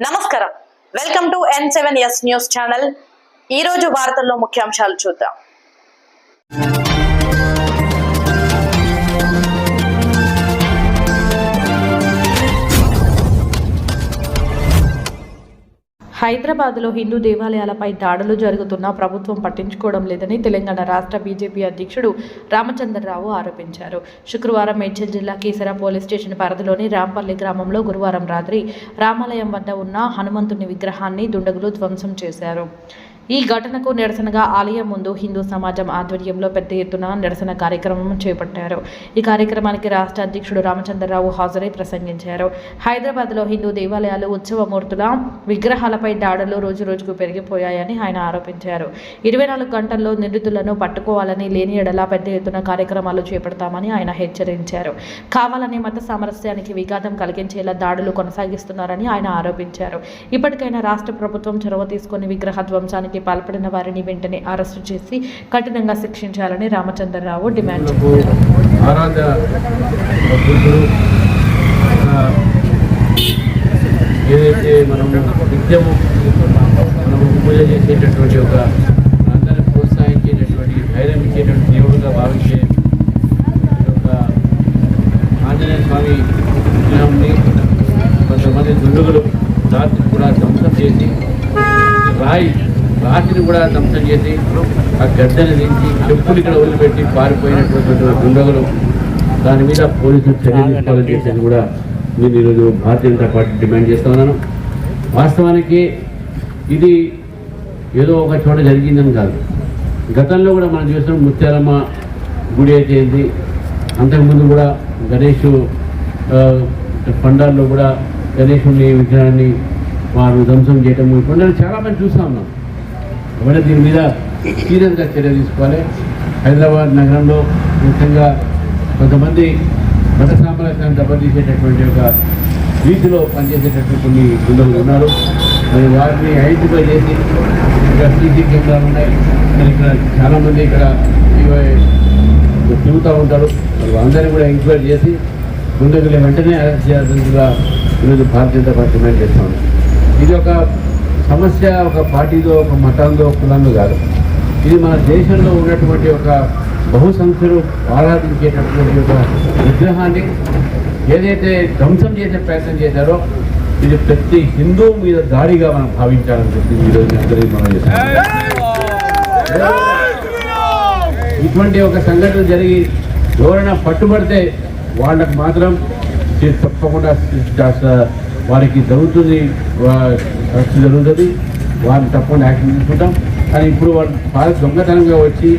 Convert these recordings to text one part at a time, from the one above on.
నమస్కారం. Welcome to N seven S news channel. ఈ రోజు వార్తల్లో ముఖ్యాంశాలు చూద్దాం. హైదరాబాద్లో హిందూ దేవాలయాలపై దాడులు జరుగుతున్నా ప్రభుత్వం పట్టించుకోవడం లేదని తెలంగాణ రాష్ట్ర బీజేపీ అధ్యక్షుడు రామచంద్రరావు ఆరోపించారు. శుక్రవారం మేడ్చల్ జిల్లా కీసరా పోలీస్ స్టేషన్ పరిధిలోని రాంపల్లి గ్రామంలో గురువారం రాత్రి రామాలయం వద్ద ఉన్న హనుమంతుని విగ్రహాన్ని దుండగులు ధ్వంసం చేశారు. ఈ ఘటనకు నిరసనగా ఆలయం ముందు హిందూ సమాజం ఆధ్వర్యంలో పెద్ద ఎత్తున నిరసన కార్యక్రమం చేపట్టారు. ఈ కార్యక్రమానికి రాష్ట్ర అధ్యక్షుడు రామచంద్రరావు హాజరై ప్రసంగించారు. హైదరాబాద్లో హిందూ దేవాలయాలు ఉత్సవమూర్తుల విగ్రహాలపై దాడులు రోజు రోజుకు పెరిగిపోయాయని ఆయన ఆరోపించారు. ఇరవై నాలుగు గంటల్లో నిందితులను పట్టుకోవాలని లేని ఎడలా పెద్ద ఎత్తున కార్యక్రమాలు చేపడతామని ఆయన హెచ్చరించారు. కావాలని మత సామరస్యానికి విఘాతం కలిగించేలా దాడులు కొనసాగిస్తున్నారని ఆయన ఆరోపించారు. ఇప్పటికైనా రాష్ట్ర ప్రభుత్వం చొరవ తీసుకుని విగ్రహ ధ్వంసానికి పాల్పడిన వారిని వెంటనే అరెస్టు చేసి కఠినంగా శిక్షించాలని రామచంద్రరావు డిమాండ్ ఆరాధ భక్తులు ఆ, ఏదైతే మనము నిత్యము మనము పూజ చేసేటటువంటి ఒక అందరిని ప్రోత్సహించేటటువంటి ధైర్యం ఇచ్చేటువంటి దేవుడుగా భావించే ఈ యొక్క ఆంజనేయ స్వామి విగ్రహంని కొంతమంది దుండుగులు రాత్రి కూడా ధ్వంసం చేసి రాయి రాతిని కూడా ధ్వంసం చేసి ఆ గడ్డని దించి చెప్పులు ఇక్కడ వదిలిపెట్టి పారిపోయినటువంటి దుండగులు దాని మీద పోలీసులు చర్యలు తీసుకోవాలని చెప్పేసి కూడా నేను ఈరోజు భారతీయ జనతా పార్టీ డిమాండ్ చేస్తా ఉన్నాను. వాస్తవానికి ఇది ఏదో ఒక చోట జరిగిందని కాదు. గతంలో కూడా మనం చూసినాం ముత్యాలమ్మ గుడి అయితే ఏంది? అంతకుముందు కూడా గణేష్ పండాల్లో కూడా గణేషుని విగ్రహాన్ని వారు ధ్వంసం చేయటం ఇప్పుడు చాలా మంది చూస్తూ ఉన్నాం. కాబట్టి దీని మీద సీరియస్గా చర్య తీసుకోవాలి. హైదరాబాద్ నగరంలో ముఖ్యంగా కొంతమంది మత సామరస్యాన్ని దెబ్బతీసేటటువంటి ఒక వీధిలో పనిచేసేటటువంటి కొన్ని గుండెలు ఉన్నారు. మరి వారిని ఐడెంటిఫై చేసి ఇక్కడ సీసీ కెమెరాలు ఉన్నాయి. మరి ఇక్కడ చాలామంది ఇక్కడ తిరుగుతూ ఉంటారు. మరి అందరినీ కూడా ఎంక్వైరీ చేసి ముందుకు వెంటనే అరెస్ట్ చేయాల్సిందిగా ఈరోజు భారతీయ జనతా పార్టీ డిమాండ్ చేస్తాను ఇది ఒక సమస్య ఒక పార్టీదో ఒక మతంలో కులంలో కాదు. ఇది మన దేశంలో ఉన్నటువంటి ఒక బహుసంఖ్యలు ఆరాధించేటటువంటి ఒక విగ్రహాన్ని ఏదైతే ధ్వంసం చేసే ప్రయత్నం చేశారో ఇది ప్రతి హిందూ మీద దాడిగా మనం భావించాలని చెప్పి ఈరోజు మనం ఇటువంటి ఒక సంఘటన జరిగి ఎవరైనా పట్టుబడితే వాళ్ళకు మాత్రం తప్పకుండా వారికి జరుగుతుంది వా- రక్షణ జరుగుతుంది. వారిని తప్పకుండా యాక్షన్ తీసుకుంటాం. కానీ ఇప్పుడు వాళ్ళు బాగా దొంగతనంగా వచ్చి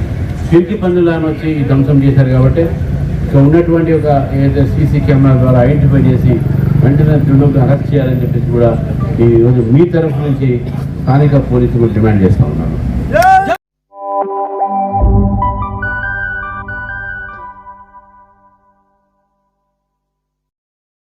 పిరికి పందులను వచ్చి ధ్వంసం చేశారు కాబట్టి ఇక ఉన్నటువంటి ఒక ఏదైతే సీసీ కెమెరా ద్వారా ఐడెంటిఫై చేసి వెంటనే దృఢంగా అరెస్ట్ చేయాలని చెప్పేసి కూడా ఈ రోజు మీ తరఫు నుంచి స్థానిక పోలీసులు డిమాండ్ చేస్తాం